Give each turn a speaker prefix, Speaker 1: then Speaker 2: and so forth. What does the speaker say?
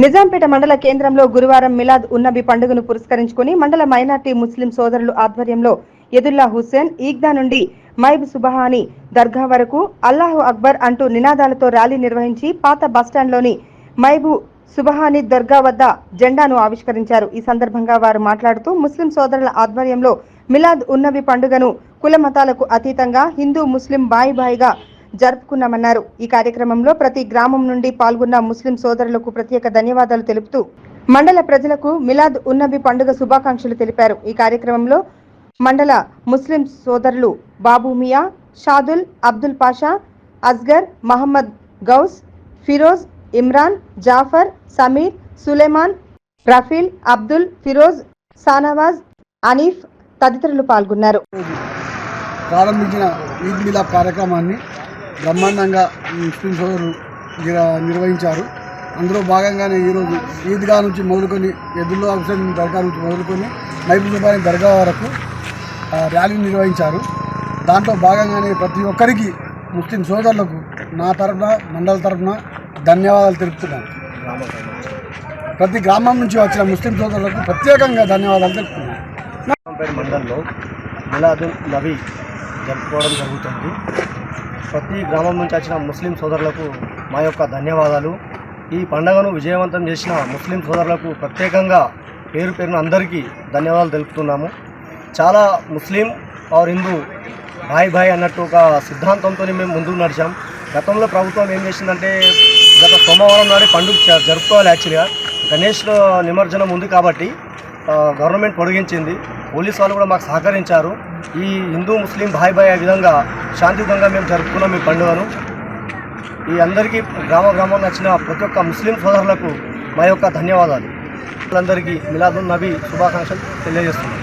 Speaker 1: నిజాంపేట మండల కేంద్రంలో గురువారం మిలాద్ ఉన్నబి పండుగను పురస్కరించుకుని మండల మైనార్టీ ముస్లిం సోదరులు ఆధ్వర్యంలో ఎదుల్లా హుస్సేన్ ఈగ్దా నుండి మైబ్ సుబహాని దర్గా వరకు అల్లాహు అక్బర్ అంటూ నినాదాలతో ర్యాలీ నిర్వహించి పాత బస్టాండ్లోని మైబు సుబహాని దర్గా వద్ద జెండాను ఆవిష్కరించారు. ఈ సందర్భంగా వారు మాట్లాడుతూ ముస్లిం సోదరుల ఆధ్వర్యంలో మిలాద్ ఉన్నబి పండుగను కుల మతాలకు అతీతంగా హిందూ ముస్లిం బాయి బాయిగా జరుపుకున్నామన్నారు. ఈ కార్యక్రమంలో ప్రతి గ్రామం నుండి పాల్గొన్న ముస్లిం సోదరులకు ప్రత్యేక ధన్యవాదాలు తెలుపుతూ మండల ప్రజలకు మిలాద్ ఉన్నబి పండుగ శుభాకాంక్షలు తెలిపారు. ఈ కార్యక్రమంలో మండల ముస్లిం సోదరులు బాబు మియా షాదుల్ అబ్దుల్ పాషా అస్గర్ మహమ్మద్ గౌస్ ఫిరోజ్ ఇమ్రాన్ జాఫర్ సమీర్ సులేమాన్ రఫీల్ అబ్దుల్ ఫిరోజ్ సానవాజ్ అనీఫ్ తదితరులు పాల్గొన్నారు.
Speaker 2: ప్రారంభించిన ఈద్ మిలాద్ కార్యక్రమాన్ని బ్రహ్మాండంగా ముస్లిం సోదరులు నిర్వహించారు. అందులో భాగంగానే ఈరోజు ఈద్గా నుంచి మొదలుకొని ఎదుల్లో హుసేన్ దర్గా నుంచి మొదలుకొని మైబుజుబాని దర్గా వరకు ర్యాలీ నిర్వహించారు. దాంట్లో భాగంగానే ప్రతి ఒక్కరికి ముస్లిం సోదరులకు నా తరఫున మండల తరఫున ధన్యవాదాలు తెలుపుతున్నాను. ప్రతి గ్రామం నుంచి వచ్చిన ముస్లిం సోదరులకు ప్రత్యేకంగా ధన్యవాదాలు తెలుపుతున్నాను.
Speaker 3: మండలంలో మిలాదుల్ నబీ జరుపుకోవడం జరుగుతుంది. ప్రతి గ్రామం నుంచి వచ్చిన ముస్లిం సోదరులకు మా యొక్క ధన్యవాదాలు. ఈ పండుగను విజయవంతం చేసిన ముస్లిం సోదరులకు ప్రత్యేకంగా పేరు పేరున అందరికీ ధన్యవాదాలు తెలుపుతున్నాము. చాలా ముస్లిం ఆర్ హిందూ భాయ్ భాయ్ అన్నట్టు ఒక సిద్ధాంతంతో మేము ముందుకు నడిచాం. గతంలో ప్రభుత్వం ఏం చేసిందంటే గత సోమవారం నాడే పండుగ జరుపుకోవాలి యాక్చువల్గా. గణేష్ నిమజ్జనం ఉంది కాబట్టి గవర్నమెంట్ పొడిగించింది. పోలీస్ వాళ్ళు కూడా మాకు సహకరించారు. ఈ హిందూ ముస్లిం భాయ్ భాయ్ విధంగా శాంతియుతంగా మేము జరుపుకున్నాం ఈ పండుగను. ఈ అందరికీ గ్రామ గ్రామంలో నచ్చిన ప్రతి ఒక్క ముస్లిం సోదరులకు మా యొక్క ధన్యవాదాలు. అందరికీ మిలాదుల్ నబీ శుభాకాంక్షలు తెలియజేస్తున్నాం.